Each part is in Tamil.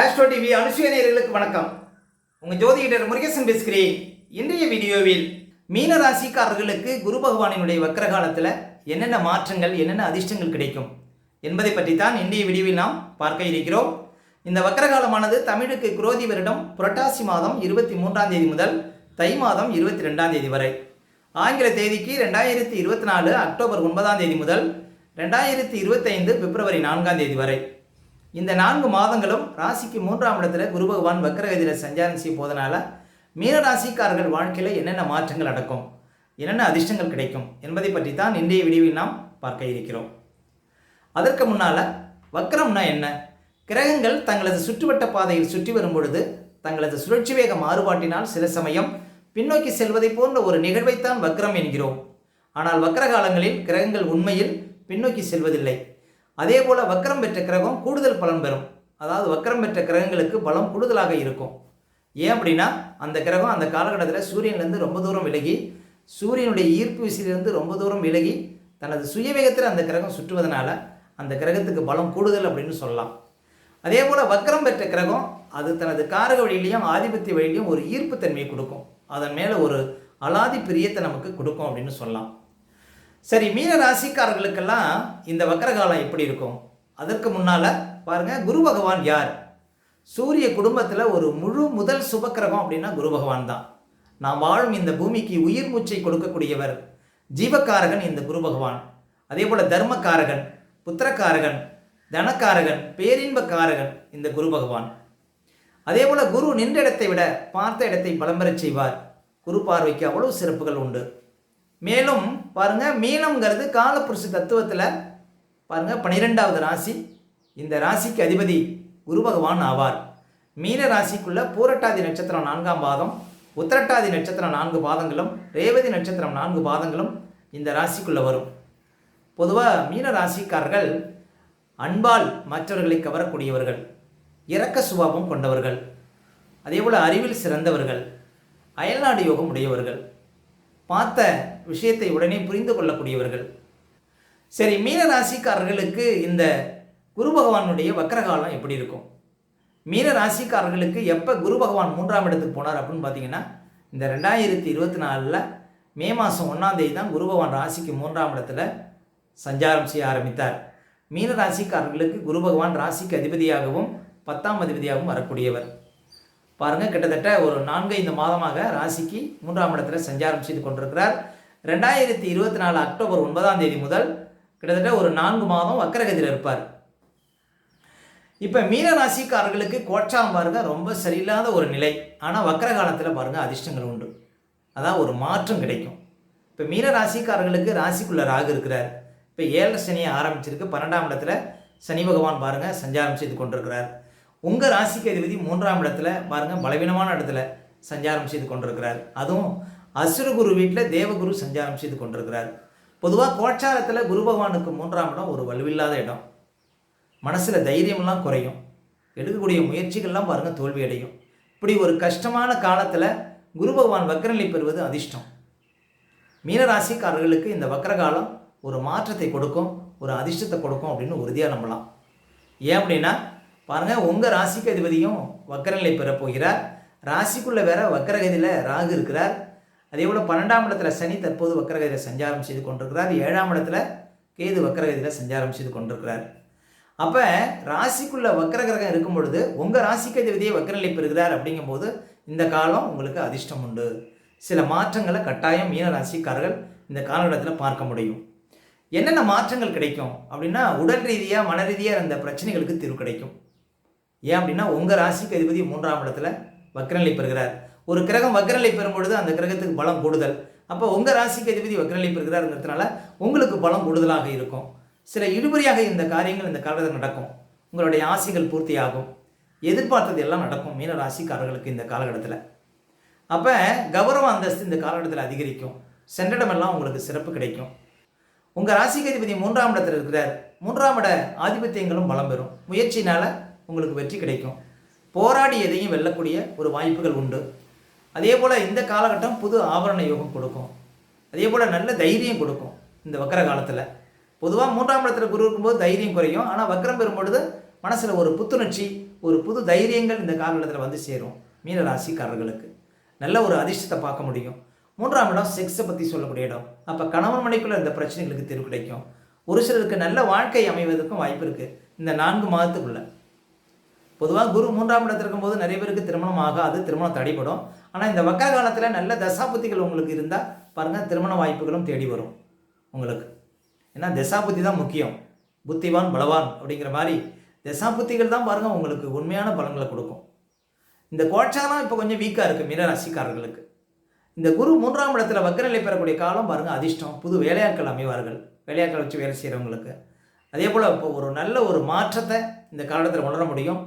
ஆஸ்ட்ரோ டிவி அனுசுய நேர்களுக்கு வணக்கம். உங்கள் ஜோதிடர் முருகேசன் பேசுகிறேன் இன்றைய வீடியோவில் மீன ராசிக்காரர்களுக்கு குரு பகவானினுடைய வக்கரகாலத்தில் என்னென்ன மாற்றங்கள் என்னென்ன அதிர்ஷ்டங்கள் கிடைக்கும் என்பதை பற்றி தான் இன்றைய வீடியோவில் நாம் பார்க்க இருக்கிறோம். இந்த வக்கரகாலமானது தமிழுக்கு குரோதி வருடம் புரட்டாசி மாதம் இருபத்தி மூன்றாம் தேதி முதல் தை மாதம் இருபத்தி ரெண்டாம் தேதி வரை. ஆங்கில தேதிக்கு ரெண்டாயிரத்தி இருபத்தி நாலு அக்டோபர் ஒன்பதாம் தேதி முதல் ரெண்டாயிரத்தி இருபத்தைந்து பிப்ரவரி நான்காம் தேதி வரை. இந்த நான்கு மாதங்களும் ராசிக்கு மூன்றாம் இடத்துல குரு பகவான் வக்கரகதியில் சஞ்சாரம் செய்ய போதனால மீன ராசிக்காரர்கள் வாழ்க்கையில் என்னென்ன மாற்றங்கள் நடக்கும்? என்னென்ன அதிர்ஷ்டங்கள் கிடைக்கும்? என்பதை பற்றி தான் இன்றைய விடிவில் நாம் பார்க்க இருக்கிறோம். அதற்கு முன்னால் வக்கரம்னா என்ன? கிரகங்கள் தங்களது சுற்றுவட்ட பாதையில் சுற்றி வரும் பொழுது தங்களது சுழற்சி வேக மாறுபாட்டினால் சில சமயம் பின்னோக்கி செல்வதை போன்ற ஒரு நிகழ்வைத்தான் வக்ரம் என்கிறோம். ஆனால் வக்ர காலங்களில் கிரகங்கள் உண்மையில் பின்னோக்கி செல்வதில்லை. அதே போல் வக்கரம் பெற்ற கிரகம் கூடுதல் பலன் பெறும். அதாவது வக்கரம் பெற்ற கிரகங்களுக்கு பலம் கூடுதலாக இருக்கும். ஏன் அப்படின்னா அந்த கிரகம் அந்த காலகட்டத்தில் சூரியன்லேருந்து ரொம்ப தூரம் விலகி சூரியனுடைய ஈர்ப்பு விசையிலிருந்து ரொம்ப தூரம் விலகி தனது சுயவேகத்தில் அந்த கிரகம் சுற்றுவதனால அந்த கிரகத்துக்கு பலம் கூடுதல் அப்படின்னு சொல்லலாம். அதே போல் வக்கரம் பெற்ற கிரகம் அது தனது காரக வழியிலையும் ஆதிபத்திய வழியிலையும் ஒரு ஈர்ப்புத்தன்மையை கொடுக்கும். அதன் மேலே ஒரு அலாதி பிரியத்தை நமக்கு கொடுக்கும் அப்படின்னு சொல்லலாம். சரி மீன ராசிக்காரர்களுக்கெல்லாம் இந்த வக்கரகாலம் எப்படி இருக்கும்? அதற்கு முன்னால் பாருங்கள் குரு பகவான் யார்? சூரிய குடும்பத்தில் ஒரு முழு முதல் சுபக்கிரகம் அப்படின்னா குரு பகவான் தான். நாம் வாழும் இந்த பூமிக்கு உயிர் மூச்சை கொடுக்கக்கூடியவர் ஜீவக்காரகன் இந்த குரு பகவான். அதே போல் தர்மக்காரகன் புத்திரக்காரகன் தனக்காரகன் பேரின்பக்காரகன் இந்த குரு பகவான். அதே போல் குரு நின்ற இடத்தை விட பார்த்த இடத்தை பலம்பெறச் செய்வார். குரு பார்வைக்கு அவ்வளவு சிறப்புகள் உண்டு. மேலும் பாருங்க மீனம்ங்கிறது காலப்புருஷ தத்துவத்தில் பாருங்க பன்னிரெண்டாவது ராசி. இந்த ராசிக்கு அதிபதி குரு பகவான் ஆவார். மீன ராசிக்குள்ள பூரட்டாதி நட்சத்திரம் நான்காம் பாதம் உத்திரட்டாதி நட்சத்திரம் நான்கு பாதங்களும் ரேவதி நட்சத்திரம் நான்கு பாதங்களும் இந்த ராசிக்குள்ளே வரும். பொதுவாக மீன ராசிக்காரர்கள் அன்பால் மற்றவர்களை கவரக்கூடியவர்கள் இரக்க சுபாவம் கொண்டவர்கள் அதேபோல் அறிவில் சிறந்தவர்கள் அயல்நாடு யோகம் உடையவர்கள். பார்த்த விஷயத்தை உடனே புரிந்து கொள்ளக்கூடியவர்கள். சரி மீன ராசிக்காரர்களுக்கு இந்த குரு பகவானுடைய வக்கரகாலம் எப்படி இருக்கும்? மீன ராசிக்காரர்களுக்கு எப்போ குரு பகவான் மூன்றாம் இடத்துக்கு போனார் அப்படின்னு பார்த்தீங்கன்னா இந்த ரெண்டாயிரத்தி இருபத்தி நாலில் மே மாதம் ஒன்றாம் தேதி தான் குரு பகவான் ராசிக்கு மூன்றாம் இடத்துல சஞ்சாரம் செய்ய ஆரம்பித்தார். மீன ராசிக்காரர்களுக்கு குரு பகவான் ராசிக்கு அதிபதியாகவும் பத்தாம் அதிபதியாகவும் வரக்கூடியவர். பாருங்கள் கிட்டத்தட்ட ஒரு நான்கு ஐந்து மாதமாக ராசிக்கு மூன்றாம் இடத்துல சஞ்சாரம் செய்து கொண்டிருக்கிறார். ரெண்டாயிரத்தி இருபத்தி நாலு அக்டோபர் ஒன்பதாம் தேதி முதல் கிட்டத்தட்ட ஒரு நான்கு மாதம் வக்கரகதியில் இருப்பார். இப்போ மீன ராசிக்காரர்களுக்கு கோச்சாம் பாருங்க ரொம்ப சரியில்லாத ஒரு நிலை. ஆனால் வக்கர காலத்தில் பாருங்க அதிர்ஷ்டங்கள் உண்டு. அதான் ஒரு மாற்றம் கிடைக்கும். இப்போ மீன ராசிக்காரர்களுக்கு ராசிக்குள்ள ராகு இருக்கிறார். இப்போ ஏழரை சனியை ஆரம்பிச்சிருக்கு. பன்னெண்டாம் இடத்துல சனி பகவான் பாருங்க சஞ்சாரம் செய்து கொண்டிருக்கிறார். உங்கள் ராசிக்கு அதிபதி மூன்றாம் இடத்துல பாருங்க பலவீனமான இடத்துல சஞ்சாரம் செய்து கொண்டிருக்கிறார். அதுவும் அசுரகுரு வீட்டில் தேவகுரு சஞ்சாரம் செய்து கொண்டிருக்கிறார். பொதுவாக கோச்சாரத்தில் குரு பகவானுக்கு மூன்றாம் இடம் ஒரு வலுவில்லாத இடம். மனசில் தைரியம்லாம் குறையும். எடுக்கக்கூடிய முயற்சிகள்லாம் பாருங்கள் தோல்வி அடையும் இப்படி ஒரு கஷ்டமான காலத்தில் குரு பகவான் வக்கரநிலை பெறுவது அதிர்ஷ்டம். மீனராசிக்காரர்களுக்கு இந்த வக்கர காலம் ஒரு மாற்றத்தை கொடுக்கும் ஒரு அதிர்ஷ்டத்தை கொடுக்கும் அப்படின்னு உறுதியாக நம்பலாம். ஏன் அப்படின்னா பாருங்கள் உங்கள் ராசிக்கு அதிபதியும் வக்கரநிலை பெறப்போகிறார் ராசிக்குள்ளே வேற வக்கரகதியில் ராகு இருக்கிறார். அதே போல் பன்னெண்டாம் இடத்துல சனி தற்போது வக்கரகதியில் சஞ்சாரம் செய்து கொண்டிருக்கிறார். ஏழாம் இடத்துல கேது வக்கரகதியில் சஞ்சாரம் செய்து கொண்டிருக்கிறார். அப்போ ராசிக்குள்ளே வக்கர கிரகம் இருக்கும் பொழுது உங்கள் ராசிக்கு அதிபதியை வக்கரநிலை பெறுகிறார் அப்படிங்கும்போது இந்த காலம் உங்களுக்கு அதிர்ஷ்டம் உண்டு. சில மாற்றங்களை கட்டாயம் மீன ராசிக்காரர்கள் இந்த காலகட்டத்தில் பார்க்க முடியும். என்னென்ன மாற்றங்கள் கிடைக்கும் அப்படின்னா உடல் ரீதியாக மன ரீதியாக இருந்த பிரச்சனைகளுக்கு தீர்வு கிடைக்கும். ஏன் அப்படின்னா உங்கள் ராசிக்கு அதிபதி மூன்றாம் இடத்துல வக்கரநிலை பெறுகிறார். ஒரு கிரகம் வக்ரநிலை பெறும் பொழுது அந்த கிரகத்துக்கு பலம் கூடுதல். அப்போ உங்கள் ராசிக்கு அதிபதி வக்ரநிலை பெறுகிறாருங்கிறதுனால உங்களுக்கு பலம் கூடுதலாக இருக்கும். சில இழுபறியாக இந்த காரியங்கள் இந்த காலத்தில் நடக்கும். உங்களுடைய ஆசைகள் பூர்த்தியாகும். எதிர்பார்த்தது எல்லாம் நடக்கும். மீன ராசிக்காரர்களுக்கு இந்த காலகட்டத்தில். அப்போ கௌரவ அந்தஸ்து இந்த காலகட்டத்தில் அதிகரிக்கும். சென்றடமெல்லாம் உங்களுக்கு சிறப்பு கிடைக்கும். உங்கள் ராசிக்கு அதிபதி மூன்றாம் இடத்தில் இருக்கிறார். மூன்றாம் இட ஆதிபத்தியங்களும் பலம் பெறும். முயற்சினால் உங்களுக்கு வெற்றி கிடைக்கும். போராடி எதையும் வெல்லக்கூடிய ஒரு வாய்ப்புகள் உண்டு. அதே போல் இந்த காலகட்டம் புது ஆபரண யோகம் கொடுக்கும். அதே போல் நல்ல தைரியம் கொடுக்கும் இந்த வக்கர காலத்தில். பொதுவாக மூன்றாம் இடத்துல குரு இருக்கும்போது தைரியம் குறையும். ஆனால் வக்கரம் பெறும்பொழுது மனசில் ஒரு புத்துணர்ச்சி ஒரு புது தைரியங்கள் இந்த காலகட்டத்தில் வந்து சேரும் மீன ராசிக்காரர்களுக்கு. நல்ல ஒரு அதிர்ஷ்டத்தை பார்க்க முடியும். மூன்றாம் இடம் செக்ஸை பற்றி சொல்லக்கூடிய இடம். அப்போ கணவன் மனைக்குள்ளே இந்த பிரச்சனைகளுக்கு தீர்வு கிடைக்கும். ஒரு சிலருக்கு நல்ல வாழ்க்கை அமைவதற்கும் வாய்ப்பு இருக்குது இந்த நான்கு மாதத்துக்குள்ளே. பொதுவாக குரு மூன்றாம் இடத்துல இருக்கும்போது நிறைய பேருக்கு திருமணம் ஆகாது திருமணம் தடைப்படும் ஆனால் இந்த வக்கர காலத்தில் நல்ல தசாபுத்திகள் உங்களுக்கு இருந்தால் பாருங்கள் திருமண வாய்ப்புகளும் தேடி வரும் உங்களுக்கு. ஏன்னா தசாபுத்தி தான் முக்கியம். புத்திவான் பலவான் அப்படிங்கிற மாதிரி தசாபுத்திகள் தான் பாருங்கள் உங்களுக்கு உண்மையான பலன்களை கொடுக்கும். இந்த கோட்சாலாம் இப்போ கொஞ்சம் வீக்காக இருக்குது மீனராசிக்காரர்களுக்கு இந்த குரு மூன்றாம் இடத்துல வக்கரநிலை பெறக்கூடிய காலம் பாருங்கள் அதிர்ஷ்டம் புது வேலையாட்கள் அமைவார்கள் வேலையாட்கள் வச்சு வேலை செய்கிறவங்களுக்கு அதே போல் இப்போ ஒரு நல்ல ஒரு மாற்றத்தை இந்த காலத்தில் உணர முடியும்.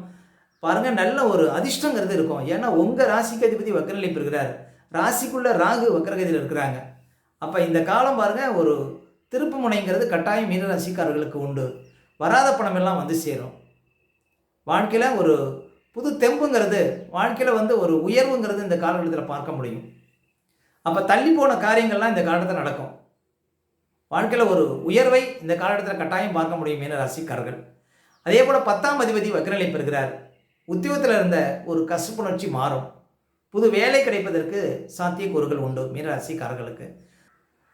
பாருங்கள் நல்ல ஒரு அதிர்ஷ்டங்கிறது இருக்கும். ஏன்னா உங்கள் ராசிக்கு அதிபதி வக்கரநிலை பெறுகிறார் ராசிக்குள்ளே ராகு வக்கரகதியில் இருக்கிறாங்க. அப்போ இந்த காலம் பாருங்கள் ஒரு திருப்பு முனைங்கிறது கட்டாயம் மீன ராசிக்காரர்களுக்கு உண்டு. வராத பணம் எல்லாம் வந்து சேரும். வாழ்க்கையில் ஒரு புது தெம்புங்கிறது வாழ்க்கையில் வந்து ஒரு உயர்வுங்கிறது இந்த காலகட்டத்தில் பார்க்க முடியும். அப்போ தள்ளி போன காரியங்கள்லாம் இந்த காலகட்டத்தில் நடக்கும். வாழ்க்கையில் ஒரு உயர்வை இந்த காலகட்டத்தில் கட்டாயம் பார்க்க முடியும் மீன ராசிக்காரர்கள். அதே போல் பத்தாம் அதிபதி வக்கரநிலை பெறுகிறார் உத்தியோகத்தில் இருந்த ஒரு கசுப்புணர்ச்சி மாறும். புது வேலை கிடைப்பதற்கு சாத்தியக்கூறுகள் உண்டு மீனராசிக்காரர்களுக்கு.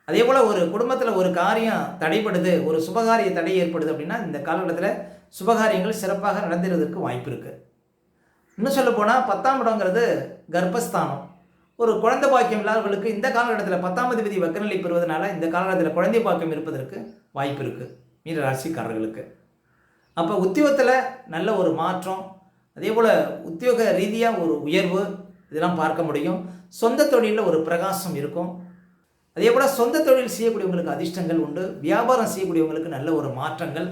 அதே போல் ஒரு குடும்பத்தில் ஒரு காரியம் தடைப்படுது ஒரு சுபகாரிய தடை ஏற்படுது அப்படின்னா இந்த காலகட்டத்தில் சுபகாரியங்கள் சிறப்பாக நடந்துடுவதற்கு வாய்ப்பு இருக்குது இன்னும் சொல்ல போனால் பத்தாம் இடங்கிறது கர்ப்பஸ்தானம். ஒரு குழந்தை பாக்கியம் இல்லாதவர்களுக்கு இந்த காலகட்டத்தில் பத்தாம் அதிபதி வக்கநிலை பெறுவதனால இந்த காலகட்டத்தில் குழந்தை பாக்கியம் இருப்பதற்கு வாய்ப்பு இருக்குது மீனராசிக்காரர்களுக்கு. அப்போ உத்தியோகத்தில் நல்ல ஒரு மாற்றம் அதே போல் உத்தியோக ரீதியாக ஒரு உயர்வு இதெல்லாம் பார்க்க முடியும். சொந்த தொழிலில் ஒரு பிரகாசம் இருக்கும். அதே போல் சொந்த தொழில் செய்யக்கூடியவங்களுக்கு அதிர்ஷ்டங்கள் உண்டு. வியாபாரம் செய்யக்கூடியவங்களுக்கு நல்ல ஒரு மாற்றங்கள்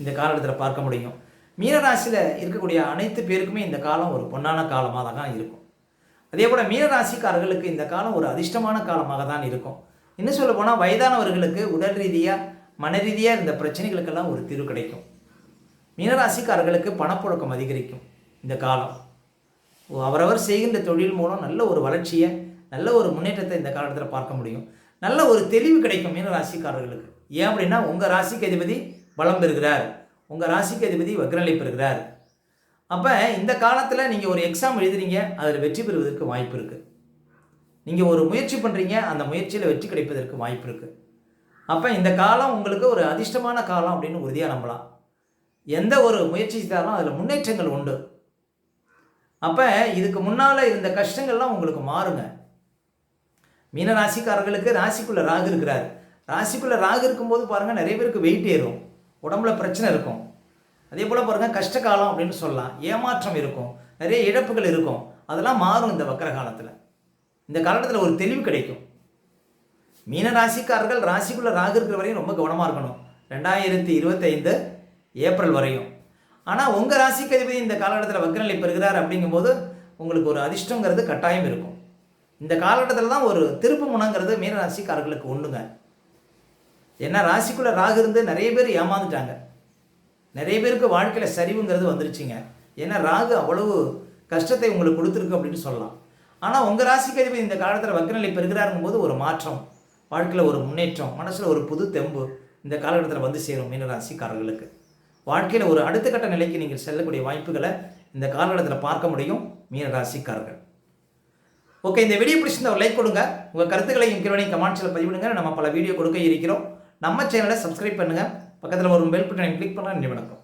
இந்த காலகட்டத்தில் பார்க்க முடியும். மீனராசியில் இருக்கக்கூடிய அனைத்து பேருக்குமே இந்த காலம் ஒரு பொன்னான காலமாக தான் இருக்கும். அதே போல் மீனராசிக்காரர்களுக்கு இந்த காலம் ஒரு அதிர்ஷ்டமான காலமாக தான் இருக்கும். இன்னும் சொல்ல போனால் வயதானவர்களுக்கு உடல் ரீதியாக மன ரீதியாக இருந்த பிரச்சனைகளுக்கெல்லாம் ஒரு தீர்வு கிடைக்கும். மீனராசிக்காரர்களுக்கு பணப்புழக்கம் அதிகரிக்கும். இந்த காலம். அவரவர் செய்கின்ற தொழில் மூலம் நல்ல ஒரு வளர்ச்சியை நல்ல ஒரு முன்னேற்றத்தை இந்த காலத்தில் பார்க்க முடியும். நல்ல ஒரு தெளிவு கிடைக்கும் மீன ராசிக்காரர்களுக்கு. ஏன் அப்படின்னா உங்கள் ராசிக்கு அதிபதி பலம் பெறுகிறார். உங்கள் ராசிக்கு அதிபதி வக்ரநிலை பெறுகிறார். அப்போ இந்த காலத்தில் நீங்கள் ஒரு எக்ஸாம் எழுதுறீங்க அதில் வெற்றி பெறுவதற்கு வாய்ப்பு இருக்குது நீங்கள் ஒரு முயற்சி பண்ணுறீங்க அந்த முயற்சியில் வெற்றி கிடைப்பதற்கு வாய்ப்பு இருக்குது அப்போ இந்த காலம் உங்களுக்கு ஒரு அதிர்ஷ்டமான காலம் அப்படின்னு உறுதியாக நம்பலாம். எந்த ஒரு முயற்சி செய்தாலும் அதில் முன்னேற்றங்கள் உண்டு. அப்போ இதுக்கு முன்னால் இருந்த கஷ்டங்கள்லாம் உங்களுக்கு மாறுங்க. மீன ராசிக்காரர்களுக்கு ராசிக்குள்ளே ராகு இருக்கிறார். ராசிக்குள்ளே ராகு இருக்கும்போது பாருங்கள் நிறைய பேருக்கு வெயிட் ஏறும். உடம்புல பிரச்சனை இருக்கும். அதே போல் பாருங்கள் கஷ்ட காலம் அப்படின்னு சொல்லலாம். ஏமாற்றம் இருக்கும். நிறைய இழப்புகள் இருக்கும். அதெல்லாம் மாறும் இந்த வக்கர காலத்தில். இந்த காலத்தில் ஒரு தெளிவு கிடைக்கும். மீன ராசிக்காரர்கள் ராசிக்குள்ளே ராகு இருக்கிற வரையும் ரொம்ப கவனமாக இருக்கணும். ரெண்டாயிரத்தி இருபத்தைந்து ஏப்ரல் வரையும். ஆனால் உங்கள் ராசிக்கு அதிபதி இந்த காலகட்டத்தில் வக்கரநிலை பெறுகிறார் அப்படிங்கும்போது உங்களுக்கு ஒரு அதிர்ஷ்டங்கிறது கட்டாயம் இருக்கும். இந்த காலகட்டத்தில் தான் ஒரு திருப்பு முனங்கிறது மீன ராசிக்காரர்களுக்கு ஒன்றுங்க ஏன்னா ராசிக்குள்ளே ராகு இருந்து நிறைய பேர் ஏமாந்துட்டாங்க. நிறைய பேருக்கு வாழ்க்கையில் சரிவுங்கிறது வந்துருச்சுங்க. ஏன்னா ராகு அவ்வளவு கஷ்டத்தை உங்களுக்கு கொடுத்துருக்கு அப்படின்னு சொல்லலாம். ஆனால் உங்கள் ராசிக்கு அதிபதி இந்த காலத்தில் வக்கநிலை பெறுகிறாருங்கும் போது ஒரு மாற்றம் வாழ்க்கையில் ஒரு முன்னேற்றம் மனசில் ஒரு புது தெம்பு இந்த காலகட்டத்தில் வந்து சேரும் மீனராசிக்காரர்களுக்கு வாழ்க்கையில் ஒரு அடுத்த கட்ட நிலைக்கு நீங்கள் செல்லக்கூடிய வாய்ப்புகளை இந்த காலகட்டத்தில் பார்க்க முடியும் மீனராசிக்காரர்கள் ஓகே இந்த வீடியோ பிடிச்சிருந்த ஒரு லைக் கொடுங்க. உங்கள் கருத்துக்களையும் கிருவனையும் கமெண்ட்ஸில் பதிவிடுங்க. நம்ம பல வீடியோ கொடுக்க இருக்கிறோம். நம்ம சேனலை சப்ஸ்கிரைப் பண்ணுங்கள் பக்கத்தில் ஒரு பெல் பட்டனை கிளிக் பண்ணால் நினைவு வணக்கம்